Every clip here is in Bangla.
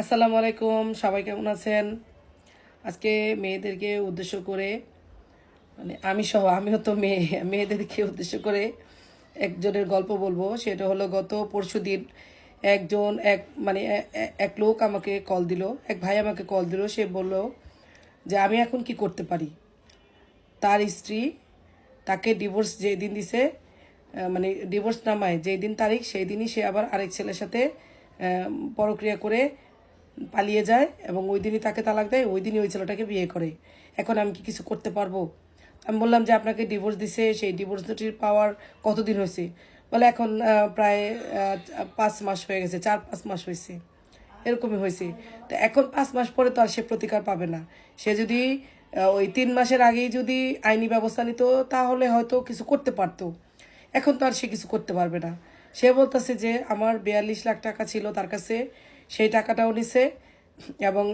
আসসালামু আলাইকুম, সবাই কেমন আছেন? আজকে মেয়েদেরকে উদ্দেশ্য করে মানে আমি সহ, আমিও তো মেয়ে, মেয়েদেরকে উদ্দেশ্য করে একজনের গল্প বলব। সেটা হলো গত পরশু দিন একজন, এক মানে এক লোক আমাকে কল দিল, এক ভাই আমাকে কল দিল, সে বলল যে আমি এখন কি করতে পারি? তার স্ত্রী তাকে ডিভোর্স যেই দিন দিছে মানে ডিভোর্স নামায় যেই দিন তারিখ সেই দিনই সে আবার আরেক ছেলের সাথে পরক্রিয়া করে পালিয়ে যায় এবং ওই দিনই তাকে তালাক দেয়, ওই দিনই ওই ছেলেটাকে বিয়ে করে। এখন আমি কি কিছু করতে পারব? আমি বললাম যে আপনাকে ডিভোর্স দিছে, সেই ডিভোর্স নোটিশ পাওয়ার কতদিন হয়েছে? বলে এখন প্রায় পাঁচ মাস হয়ে গেছে, চার পাঁচ মাস হয়েছে। এরকমই হয়েছে। তো এখন পাঁচ মাস পরে তো আর সে প্রতিকার পাবে না। সে যদি ওই তিন মাসের আগেই যদি আইনি ব্যবস্থা নিত, তাহলে হয়তো কিছু করতে পারতো। এখন তো আর সে কিছু করতে পারবে না। সে বলতেছে যে, আমার বিয়াল্লিশ লাখ টাকা ছিল তার কাছে সেই টাকাটাও নিছে এবং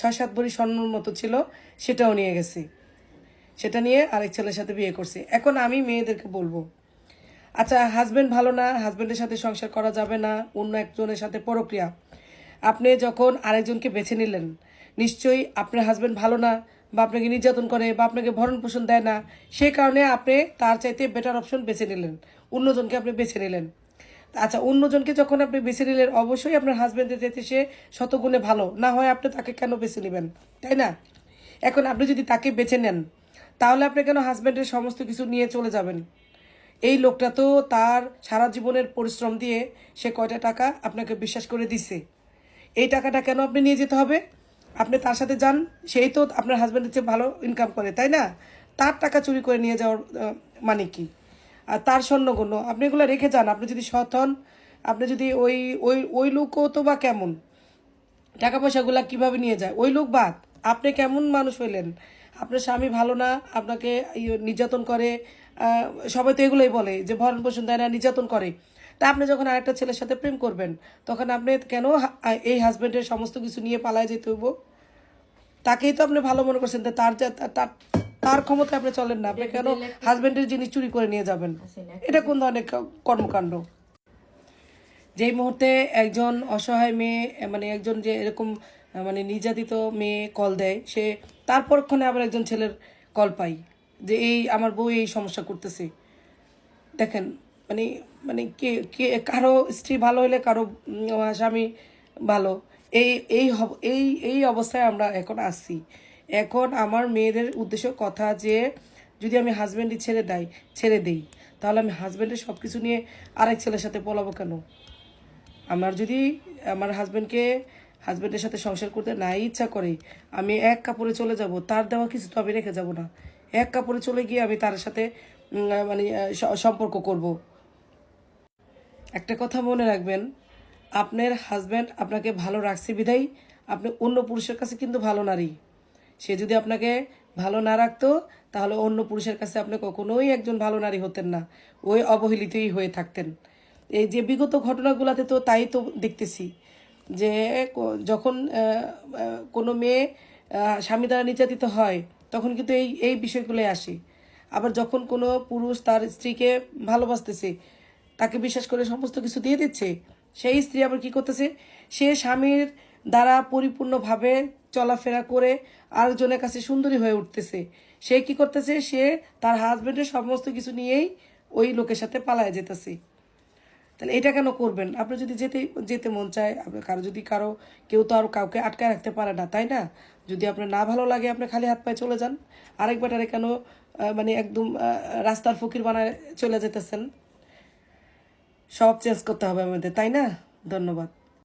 ছয় সাত ভরি স্বর্ণর মতো ছিল, সেটাও নিয়ে গেছে। সেটা নিয়ে আরেক ছেলের সাথে বিয়ে করছে। এখন আমি মেয়েদেরকে বলব আচ্ছা হাজবেন্ড ভালো না হাজবেন্ডের সাথে সংসার করা যাবে না, অন্য একজনের সাথে পরক্রিয়া। আপনি যখন আরেকজনকে বেছে নিলেন, নিশ্চয়ই আপনার হাজবেন্ড ভালো না, বা আপনাকে নির্যাতন করে, বা আপনাকে ভরণ পোষণ দেয় না সেই কারণে আপনি তার চাইতে বেটার অপশন বেছে নিলেন, অন্যজনকে আপনি বেছে নিলেন। আচ্ছা অন্যজনকে যখন আপনি বেছে নিলেন, অবশ্যই আপনার হাজবেন্ডের চাইতে সে শতগুণে ভালো। না হয় আপনি তাকে কেন বেছে নেবেন? তাই না? এখন আপনি যদি তাকে বেছে নেন, তাহলে আপনি কেন হাজবেন্ডের সমস্ত কিছু নিয়ে চলে যাবেন? এই লোকটা তো তার সারা জীবনের পরিশ্রম দিয়ে সে কয়টা টাকা আপনাকে বিশ্বাস করে দিছে। এই টাকাটা কেন আপনি নিয়ে যেতে হবে? আপনি তার সাথে যান, সেই তো আপনার হাজব্যান্ডের চেয়ে ভালো ইনকাম করে, তাই না? তার টাকা চুরি করে নিয়ে যাওয়ার মানে কি? তার স্বর্ণগুণ আপনি এগুলো রেখে যান, আপনি যদি সৎ হন, আপনি যদি ওই ওই ওই লোকও তো বা কেমন? টাকা পয়সাগুলা কীভাবে নিয়ে যায়? ওই লোক বাদ। আপনি কেমন মানুষ হইলেন? আপনার স্বামী ভালো না, আপনাকে ইয়ে নির্যাতন করে সবাই তো এগুলোই বলে যে ভরণ পোষণ দেয় না, নির্যাতন করে। তা আপনি যখন আরেকটা ছেলের সাথে প্রেম করবেন, তখন আপনি কেন এই হাজবেন্ডের সমস্ত কিছু নিয়ে পালায় যেতে হইব? তাকেই তো আপনি ভালো মনে করছেন তার যা- তার তার ক্ষমতা আপনি চলেন না। আপনি কেন হাজবেন্ডের জিনিস চুরি করে নিয়ে যাবেন? এটা কোন ধরনের কর্মকাণ্ড? যেই মুহূর্তে একজন অসহায় মেয়ে মানে একজন যে এরকম মানে নির্যাতিত মেয়ে কল দেয়, সে তার পরক্ষণে আবার একজন ছেলের কল পাই যে, এই আমার বউ এই সমস্যা করতেছে। দেখেন মানে মানে কে কে, কারও স্ত্রী ভালো হলে কারও স্বামী ভালো। এই এই এই এই অবস্থায় আমরা এখন আসছি এখন আমার মেয়েদের উদ্দেশ্য কথা যে, যদি আমি হাজব্যান্ডই ছেড়ে দেয়, ছেড়ে দেই, তাহলে আমি হাজব্যান্ডের সব কিছু নিয়ে আরেক ছেলের সাথে পলাবো কেন? আমার যদি আমার হাজব্যান্ডকে হাজব্যান্ডের সাথে সংসার করতে নাই ইচ্ছা করে, আমি এক কাপড়ে চলে যাব, তার দেওয়া কিছু তো আমি রেখে যাব না। এক কাপড়ে চলে গিয়ে আমি তার সাথে মানে সম্পর্ক করব। একটা কথা মনে রাখবেন, আপনার হাজব্যান্ড আপনাকে ভালো রাখছে বিধাই আপনি অন্য পুরুষের কাছে কিন্তু ভালো নারী। সে যদি আপনাকে ভালো না রাখতো, তাহলে অন্য পুরুষের কাছে আপনি কখনোই একজন ভালো নারী হতেন না। ওই অবহেলিতই হয়ে থাকতেন। এই যে বিগত ঘটনাগুলোতে তো তাই তো দেখতেছি যে যখন কোনো মেয়ে স্বামী দ্বারা নির্যাতিত হয়, তখন কিন্তু এই এই বিষয়গুলোই আসে। আবার যখন কোনো পুরুষ তার স্ত্রীকে ভালোবাসতেছে, তাকে বিশ্বাস করে সমস্ত কিছু দিয়ে দিচ্ছে, সেই স্ত্রী আবার কি করতেছে? সে স্বামীর দ্বারা পরিপূর্ণভাবে চলাফেরা করে আরেকজনের কাছে সুন্দরী হয়ে উঠতেছে। সে কি করতেছে? সে তার হাজবেন্ডের সমস্ত কিছু নিয়েই ওই লোকের সাথে পালায় যেতেছে। তাহলে এটা কেন করবেন? আপনি যদি যেতে যেতে মন চায় আপনার কারও যদি কারও, কেউ তো আর কাউকে আটকায় রাখতে পারে না, তাই না? যদি আপনার না ভালো লাগে, আপনি খালি হাত পায়ে চলে যান। আরেক ব্যাটারে কেন মানে একদম রাস্তার ফকির বানায় চলে যেতেছেন? সব চেঞ্জ করতে হবে আমাদের, তাই না? ধন্যবাদ।